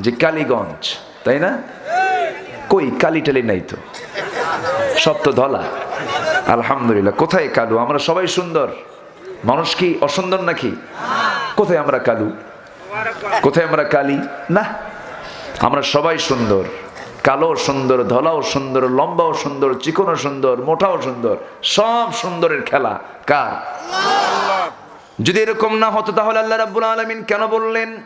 যে কালীগঞ্জ, তাই না? কই, কালি টালি নাই তো। সব তো ধলা। আলহামদুলিল্লাহ। কোথায় কালু? আমরা সবাই সুন্দর। মানুষ কি অসুন্দর নাকি? কোথায় আমরা কালু? কোথায় আমরা কালি? না। আমরা সবাই সুন্দর। কালো সুন্দর, ধলাও সুন্দর, লম্বাও সুন্দর, চিকনও সুন্দর, মোটাও সুন্দর। সব সুন্দরের খেলা। কার? যদি এরকম না হতো তাহলে আল্লাহ রাব্বুল আলামিন কেন বললেন?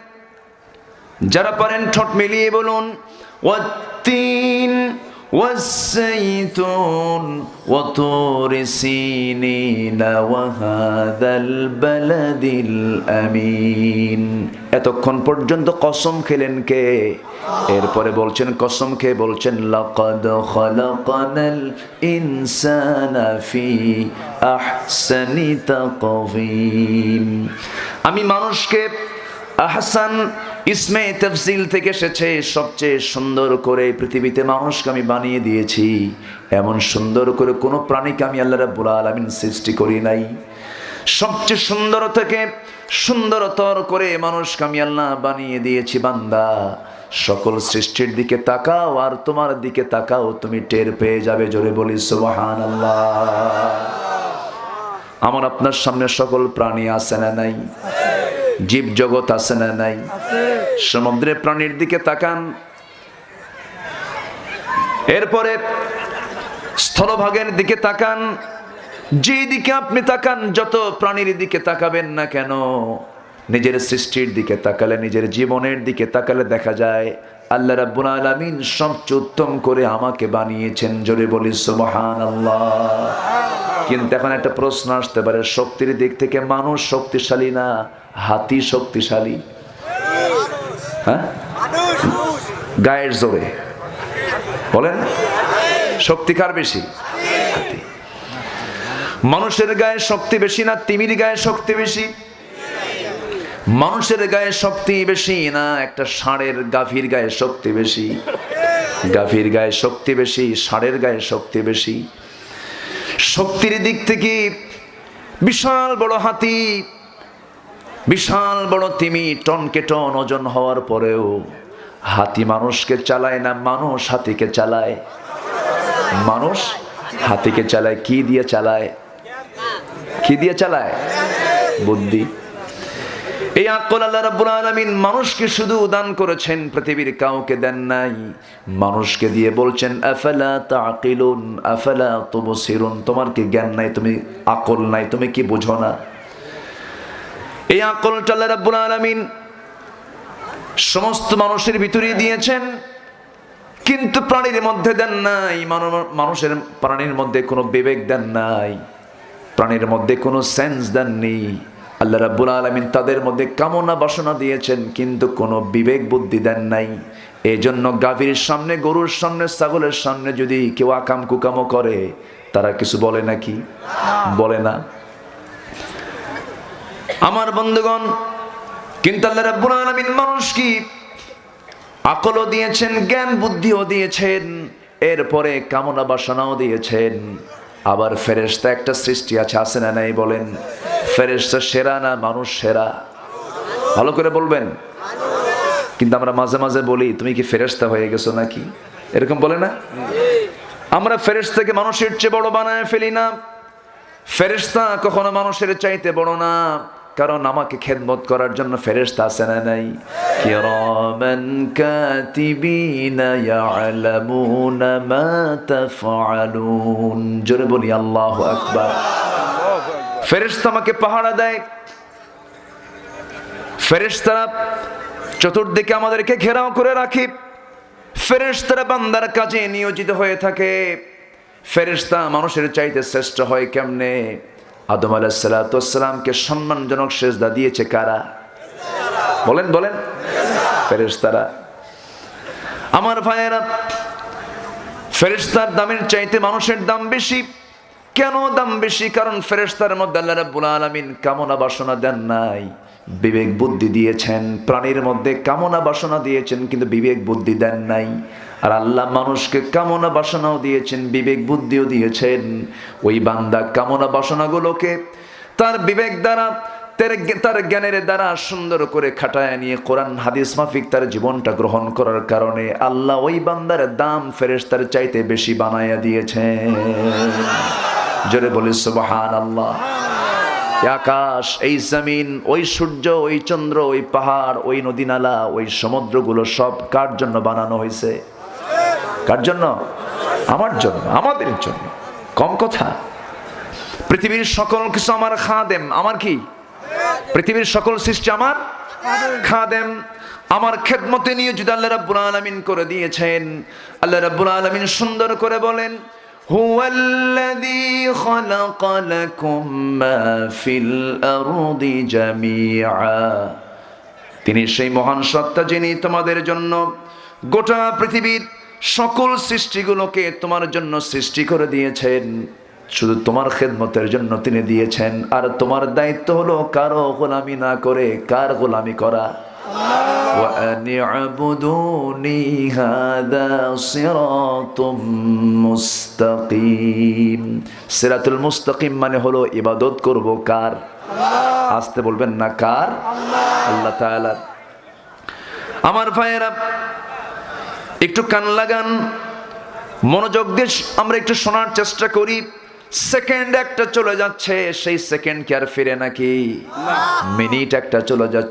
যারা পারেন ঠোঁট মিলিয়ে বলুন ওয়াত্তিন والزيتون وطور سينين وهذا البلد الأمين এতক্ষণ পর্যন্ত কসম খেলেন কে এরপরে বলছেন কসম খেয়ে বলছেন লাকাদ খালাকানাল ইনসানা ফি আহসানি তাকওয়িম আমি মানুষকে আহসান ইসমে তফসিল থেকে এসেছে, সবচেয়ে সুন্দর করে পৃথিবীতে মানুষকে আমি বানিয়ে দিয়েছি। এমন সুন্দর করে কোনো প্রাণীকে আমি আল্লাহ রাব্বুল আলামিন সৃষ্টি করি নাই। সবচেয়ে সুন্দর থেকে সুন্দরতর করে মানুষকে আমি আল্লাহ বানিয়ে দিয়েছি, বান্দা। সকল সৃষ্টির দিকে তাকাও আর তোমার দিকে তাকাও, তুমি টের পেয়ে যাবে, জোরে বলি সুবহান আমার আপনার সামনে সকল প্রাণী আছে না নাই? জীব জগৎ আছে না নাই? সমুদ্রের প্রাণীর দিকে তাকান। এরপরে স্থলভাগের দিকে তাকান। যে দিকে আপনি তাকান যত প্রাণীর দিকে তাকাবেন না কেন নিজের সৃষ্টির দিকে তাকালে নিজের জীবনের দিকে তাকালে দেখা যায় আল্লাহ রাব্বুল আলামিন সবচেয়ে উত্তম করে আমাকে বানিয়েছেন। জোরে বলি সুবহানাল্লাহ। কিন্তু এখন একটা প্রশ্ন আসতে পারে, শক্তির দিক থেকে মানুষ শক্তিশালী না হাতি শক্তিশালী? হ্যাঁ? গায়ের জোরে। বলেন, শক্তি কার বেশি? মানুষের গায়ে শক্তি বেশি না তিমির গায়ে শক্তি বেশি? মানুষের গায়ে শক্তি বেশি না একটা ষাঁড়ের গাভীর গায়ে শক্তি বেশি? গাভীর গায়ে শক্তি বেশি, ষাঁড়ের গায়ে শক্তি বেশি? শক্তির দিক থেকে বিশাল বড় হাতি, বিশাল বড় তিমি টনকে টন ওজন হওয়ার পরেও হাতি মানুষকে চালায় না, মানুষ হাতিকে চালায়। মানুষ হাতিকে চালায়, কি দিয়ে চালায়? কি দিয়ে চালায়? বুদ্ধি। এই আকল আল্লাহ রাব্বুল আলামিন মানুষকে শুধু দান করেছেন, পৃথিবীর কাউকে দেন নাই। মানুষকে দিয়ে বলছেন, আফালা তাকিলুন আফালা তুবসিরুন? তোমার কি জ্ঞান নাই? তুমি আকল নাই? তুমি কি বুঝো না? এই আকলটা আল্লাহ রাব্বুল আলামিন সমস্ত মানুষের ভিতরে দিয়েছেন, কিন্তু প্রাণীর মধ্যে দেন নাই। মানুষের প্রাণীর মধ্যে কোনো বিবেক দেন নাই। প্রাণীর মধ্যে কোনো সেন্স দেননি। আল্লাহ রাব্বুল আলামিন তাদের মধ্যে কামনা বাসনা দিয়েছেন, কিন্তু কোনো বিবেক বুদ্ধি দেন নাই। এই জন্য গাভীর সামনে, গরুর সামনে, ছাগলের সামনে যদি কেউ আকাম কুকামো করে, তারা কিছু বলে নাকি? বলে না। আমার বন্ধুগণ, কিন্তু আল্লাহ রাব্বুল আলামিন মানুষ কি? আকলও দিয়েছেন, জ্ঞান বুদ্ধিও দিয়েছেন, এরপরে কামনা বাসনাও দিয়েছেন। আবার ফেরেস্তা একটা সৃষ্টি আছে আছে না নাই বলেন? ফেরেস্তা সেরা না মানুষ সেরা? ভালো করে বলবেন। কিন্তু আমরা মাঝে মাঝে বলি, তুমি কি ফেরেস্তা হয়ে গেছো নাকি? এরকম বলে না? আমরা ফেরেস্তাকে মানুষের চেয়ে বড় বানায় ফেলি না। ফেরেস্তা কখনো মানুষের চাইতে বড় না। কারণ আমাকে খেদমত করার জন্য ফেরেশতা আছে না নাই? কিরামান কাতিবিনা ইয়ালামুনা মা তাফআলুন। জোরে বলি, আল্লাহু আকবার। ফেরেশতা আমাকে পাহারা দেয়। ফেরেশতারা চতুর্দিকে আমাদেরকে ঘেরাও করে রাখি। ফেরেশতারা বান্দার কাজে নিয়োজিত হয়ে থাকে। ফেরেশতা মানুষের চাইতে শ্রেষ্ঠ হয় কেমনে? আদম আলাহিসাল্লামকে সম্মানজনক সেজদা দিয়েছে কারা? বলেন বলেন। ফেরেশতারা। আমার ভাইয়েরা, ফেরেশতার দামের চাইতে মানুষের দাম বেশি। কেন দাম বেশি? কারণ ফেরেশতার মধ্যে আল্লাহ রাব্বুল আলামিন কামনা বাসনা দেন নাই। বিবেক বুদ্ধি দিয়েছেন, প্রাণীর মধ্যে কামনা বাসনা দিয়েছেন, কিন্তু বিবেক বুদ্ধি দেন নাই। আর আল্লাহ মানুষকে কামনা বাসনাও দিয়েছেন, বিবেক বুদ্ধিও দিয়েছেন। ওই বান্দা কামনা বাসনাগুলোকে তার বিবেক দ্বারা, তার জ্ঞানের দ্বারা সুন্দর করে খাটায় নিয়ে কোরআন, হাদিস মাফিক তার জীবনটা গ্রহণ করার কারণে আল্লাহ ওই বান্দার দাম ফেরেস তার চাইতে বেশি বানাইয়া দিয়েছে জোরে বলি সুবহান আল্লাহ আকাশ, এই জমিন, ওই সূর্য, ওই চন্দ্র, ওই পাহাড়, ওই নদী নালা ওই সমুদ্রগুলো সব কার জন্য বানানো হয়েছে? কার জন্য আমার জন্য আমাদের জন্য কম কথা পৃথিবীর সকল কিছু আমার খাদেম আমার কি পৃথিবীর সকল সৃষ্টি আমার খাদেম আমার খেদমতে নিয়ে যদি আল্লাহ রাব্বুল আলামিন করে দিয়েছেন আল্লাহ রাব্বুল আলামিন সুন্দর করে বলেন هو الذي خلق لكم ما في الأرض جميعا তিনি সেই মহান সত্তা যিনি তোমাদের জন্য গোটা পৃথিবীর সকল সৃষ্টিগুলোকে তোমার জন্য সৃষ্টি করে দিয়েছেন। শুধু তোমার খেদমতের জন্য তিনি দিয়েছেন। আর তোমার দায়িত্ব হলো কারও গোলামি না করে কার গোলামি করা। সিরাতুল মুস্তকিম মানে হলো ইবাদত করব কার? আসতে বলবেন না কার? আল্লাহ তাআলা। আমার ভাইয়েরা একটু কান লাগান। মনোযোগ দিয়ে আমরা একটু শোনার চেষ্টা করি। সেকেন্ড একটা চলে যাচ্ছে সেই সেকেন্ড কি আর ফিরে নাকি? মিনিট একটা চলে যাচ্ছে।